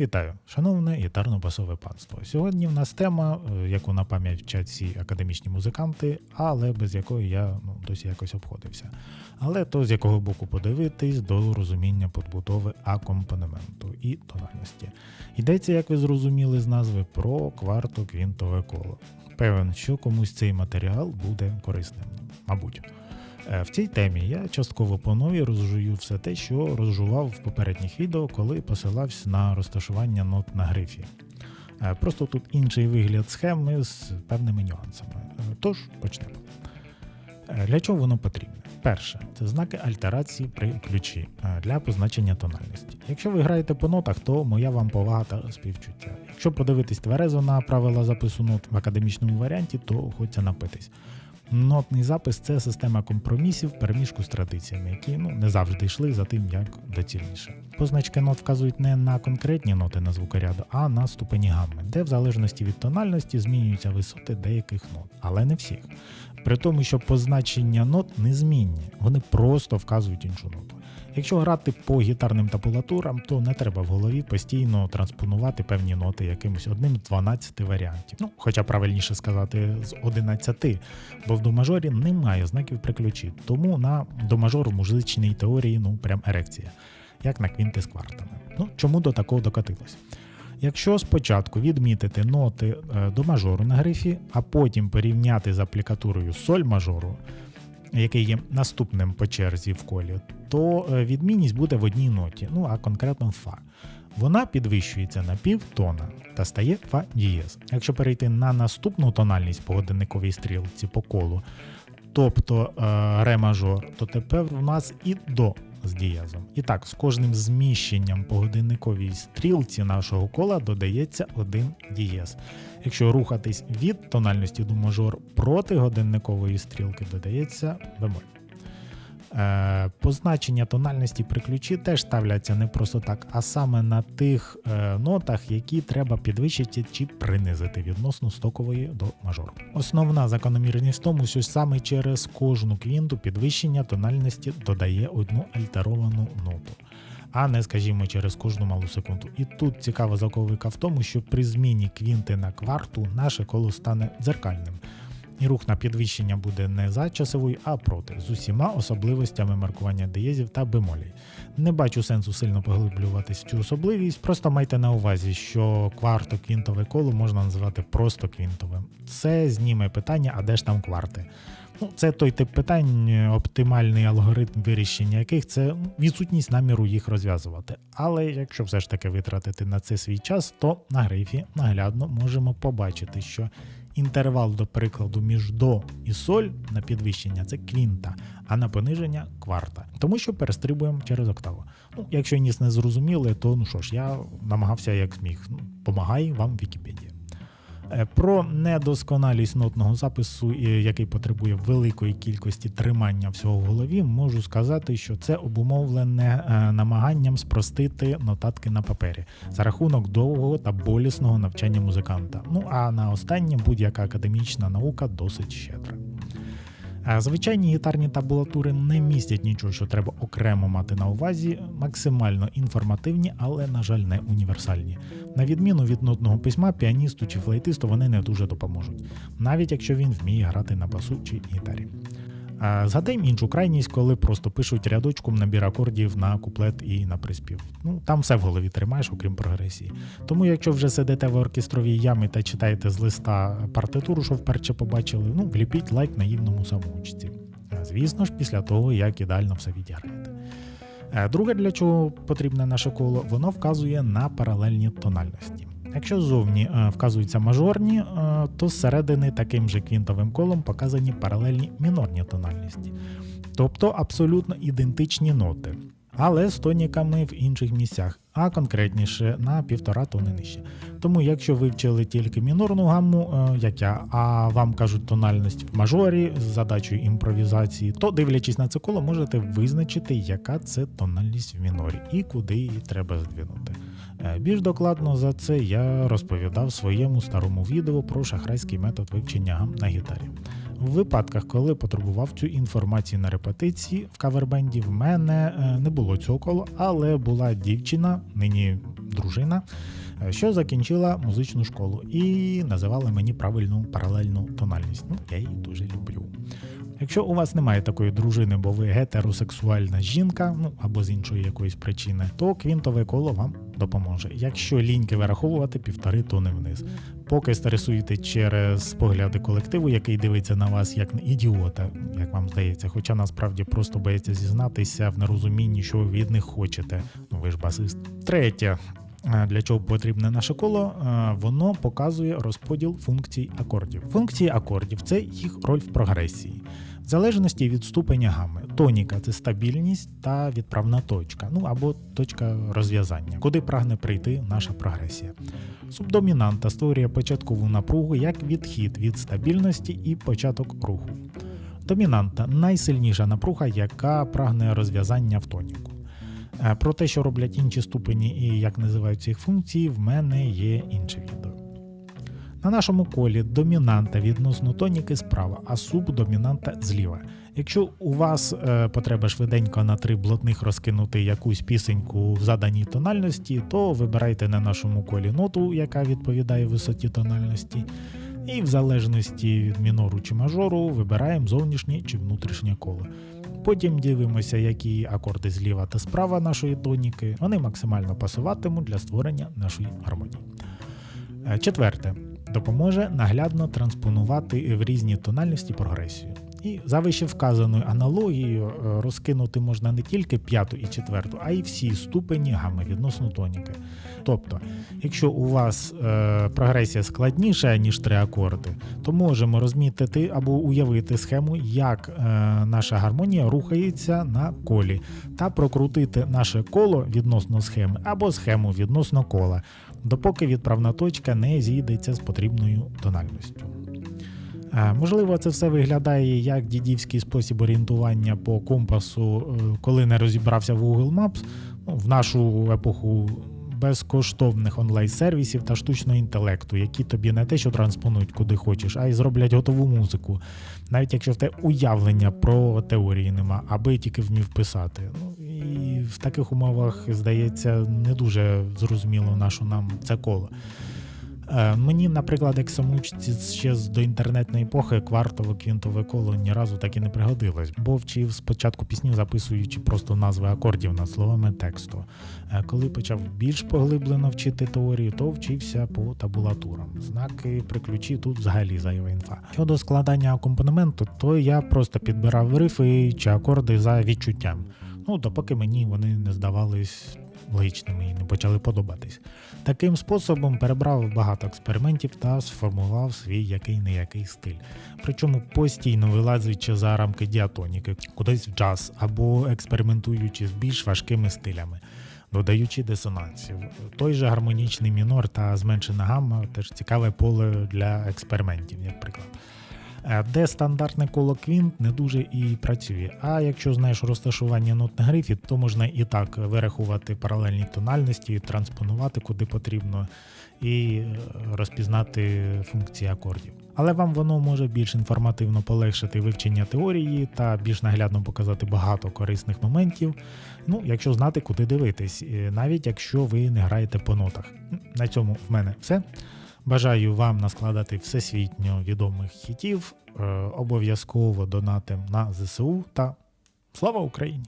Вітаю, шановне гітарно-басове панство. Сьогодні в нас тема, е, яку на пам'ять вчать всі академічні музиканти, але без якої я ну, досі якось обходився. Але то з якого боку подивитись до розуміння побудови акомпанементу і тональності. Йдеться, як ви зрозуміли з назви, про кварто-квінтове коло. Певен, що комусь цей матеріал буде корисним, мабуть. Е, В цій темі я частково по новій розжую все те, що розжував в попередніх відео, коли посилався на розташування нот на грифі. Е, Просто тут інший вигляд схеми з певними нюансами. Е, Тож почнемо. Для чого воно потрібне? Перше, це знаки альтерації при ключі для позначення тональності. Якщо ви граєте по нотах, то моя вам повага та співчуття. Якщо подивитись тверезо на правила запису нот в академічному варіанті, то хочеться напитись. Нотний запис це система компромісів переміжку з традиціями, які ну, не завжди йшли за тим, як доцільніше. Позначки нот вказують не на конкретні ноти на звукоряду, а на ступені гамми, де в залежності від тональності змінюються висоти деяких нот, але не всіх. При тому, що позначення нот незмінні, вони просто вказують іншу ноту. Якщо грати по гітарним табулатурам, то не треба в голові постійно транспонувати певні ноти якимось одним з 12 варіантів. Ну, хоча правильніше сказати, з 11, бо в домажорі немає знаків при ключі, тому на домажор в музичній теорії ну прям ерекція, як на квінти з квартами. Ну чому до такого докотилось? Якщо спочатку відмітити ноти е, до мажору на грифі, а потім порівняти з аплікатурою соль мажору, який є наступним по черзі в колі, то е, відмінність буде в одній ноті, ну а конкретно фа. Вона підвищується на півтона та стає фа дієз. Якщо перейти на наступну тональність по годинниковій стрілці по колу, тобто е, ре мажор, то тепер в нас і до з дієзом. І так, з кожним зміщенням по годинниковій стрілці нашого кола додається один дієз. Якщо рухатись від тональності до мажор проти годинникової стрілки, додається бемоль. Е, позначення тональності при ключі теж ставляться не просто так, а саме на тих е, нотах, які треба підвищити чи принизити відносно стокової до мажору. Основна закономірність в тому, що саме через кожну квінту підвищення тональності додає одну альтеровану ноту. А не, скажімо, через кожну малу секунду. І тут цікава заковика в тому, що при зміні квінти на кварту наше коло стане дзеркальним. І рух на підвищення буде не за часовою, а проти, з усіма особливостями маркування диєзів та бемолей. Не бачу сенсу сильно поглиблюватись в цю особливість, просто майте на увазі, що кварто-квінтове коло можна називати просто квінтовим. Це зніме питання, а де ж там кварти? Ну, це той тип питань, оптимальний алгоритм вирішення яких це відсутність наміру їх розв'язувати. Але якщо все ж таки витратити на це свій час, то на грифі наглядно можемо побачити, що інтервал, до прикладу, між до і соль на підвищення це квінта, а на пониження кварта. Тому що перестрибуємо через октаву. Ну, якщо ніс не зрозуміли, то ну що ж, я намагався як зміг. Ну, Помагай вам Вікіпедія. Е, Про недосконалість нотного запису, е, який потребує великої кількості тримання всього в голові, можу сказати, що це обумовлене е, намаганням спростити нотатки на папері за рахунок довгого та болісного навчання музиканта. Ну а на останнє будь-яка академічна наука досить щедра. Звичайні гітарні табулатури не містять нічого, що треба окремо мати на увазі, максимально інформативні, але, на жаль, не універсальні. На відміну від нотного письма, піаністу чи флейтисту вони не дуже допоможуть, навіть якщо він вміє грати на басу чи гітарі. А Згадаємо іншу крайність, коли просто пишуть рядочком набір акордів на куплет і на приспів. Ну там все в голові тримаєш, окрім прогресії. Тому, якщо вже сидите в оркестровій ямі та читаєте з листа партитуру, що вперше побачили, ну вліпіть лайк наївному самоучці. Звісно ж, після того, як ідеально все відіграєте. Е, Друге, для чого потрібне наше коло, воно вказує на паралельні тональності. Якщо ззовні е, вказуються мажорні, е, то зсередини таким же квінтовим колом показані паралельні мінорні тональності, тобто абсолютно ідентичні ноти, але з тоніками в інших місцях, а конкретніше на півтора тони нижче. Тому, якщо ви вчили тільки мінорну гамму, е, як я, а вам кажуть тональність в мажорі з задачею імпровізації, то дивлячись на це коло, можете визначити, яка це тональність в мінорі і куди її треба здвинути. Е, Більш докладно за це я розповідав в своєму старому відео про шахрайський метод вивчення гам на гітарі. В випадках, коли потребував цю інформацію на репетиції в кавербенді, в мене е, не було цього коло, але була дівчина, нині дружина, е, що закінчила музичну школу і називала мені правильну паралельну тональність. Ну, я її дуже люблю. Якщо у вас немає такої дружини, бо ви гетеросексуальна жінка, ну або з іншої якоїсь причини, то квінтове коло вам допоможе. Якщо ліньки вираховувати півтори тони вниз. Поки стресуєте через погляди колективу, який дивиться на вас як на ідіота, як вам здається, хоча насправді просто боїться зізнатися в нерозумінні, що ви від них хочете. Ну ви ж басист. Третє. Е, Для чого потрібне наше коло? Е, Воно показує розподіл функцій акордів. Функції акордів це їх роль в прогресії. В залежності від ступеня гами. Тоніка це стабільність та відправна точка, ну або точка розв'язання, куди прагне прийти наша прогресія. Субдомінанта створює початкову напругу як відхід від стабільності і початок руху. Домінанта найсильніша напруга, яка прагне розв'язання в тоніку. Е, Про те, що роблять інші ступені і як називаються їх функції, в мене є інше відео. На нашому колі домінанта відносно тоніки справа, а субдомінанта зліва. Якщо у вас е, потреба швиденько на три блатних розкинути якусь пісеньку в заданій тональності, то вибирайте на нашому колі ноту, яка відповідає висоті тональності. І в залежності від мінору чи мажору вибираємо зовнішнє чи внутрішнє коло. Потім дивимося, які акорди зліва та справа нашої тоніки. Вони максимально пасуватимуть для створення нашої гармонії. Е, Четверте, допоможе наглядно транспонувати в різні тональності прогресію. І за вище аналогією е, розкинути можна не тільки п'яту і четверту, а й всі ступені гами відносно тоніки. Тобто, якщо у вас е, прогресія складніша, ніж три акорди, то можемо розмітити або уявити схему, як е, наша гармонія рухається на колі, та прокрутити наше коло відносно схеми або схему відносно кола, допоки відправна точка не зійдеться з потрібною тональністю. Е, Можливо, це все виглядає як дідівський спосіб орієнтування по компасу, е, коли не розібрався в Google Maps. Ну, в нашу епоху безкоштовних онлайн-сервісів та штучного інтелекту, які тобі не те, що транспонують куди хочеш, а й зроблять готову музику, навіть якщо в те уявлення про теорії нема, аби тільки вмів писати. Ну і в таких умовах здається не дуже зрозуміло, на нам це коло. Е, Мені, наприклад, як самоучці ще з доінтернетної епохи квартове квінтове коло ні разу так і не пригодилось, бо вчив спочатку пісню, записуючи просто назви акордів над словами тексту. Е, Коли почав більш поглиблено вчити теорію, то вчився по табулатурам. Знаки при ключі тут взагалі зайва інфа. Щодо складання акомпанементу, то я просто підбирав рифи чи акорди за відчуттям. Ну, допоки мені вони не здавались логічними і не почали подобатись. Таким способом перебрав багато експериментів та сформував свій який не який стиль. Причому постійно вилазячи за рамки діатоніки, кудись в джаз або експериментуючи з більш важкими стилями. Додаючи дисонансів, той же гармонічний мінор та зменшена гамма теж цікаве поле для експериментів, як приклад. Е, Де стандартне коло квінт не дуже і працює. А якщо знаєш розташування нот на грифі, то можна і так вирахувати паралельні тональності, транспонувати куди потрібно, і е, розпізнати функції акордів. Але вам воно може більш інформативно полегшити вивчення теорії та більш наглядно показати багато корисних моментів. Ну, якщо знати, куди дивитись, навіть якщо ви не граєте по нотах. На цьому в мене все. Бажаю вам наскладати всесвітньо відомих хітів. Е, Обов'язково донатим на ЗСУ та слава Україні!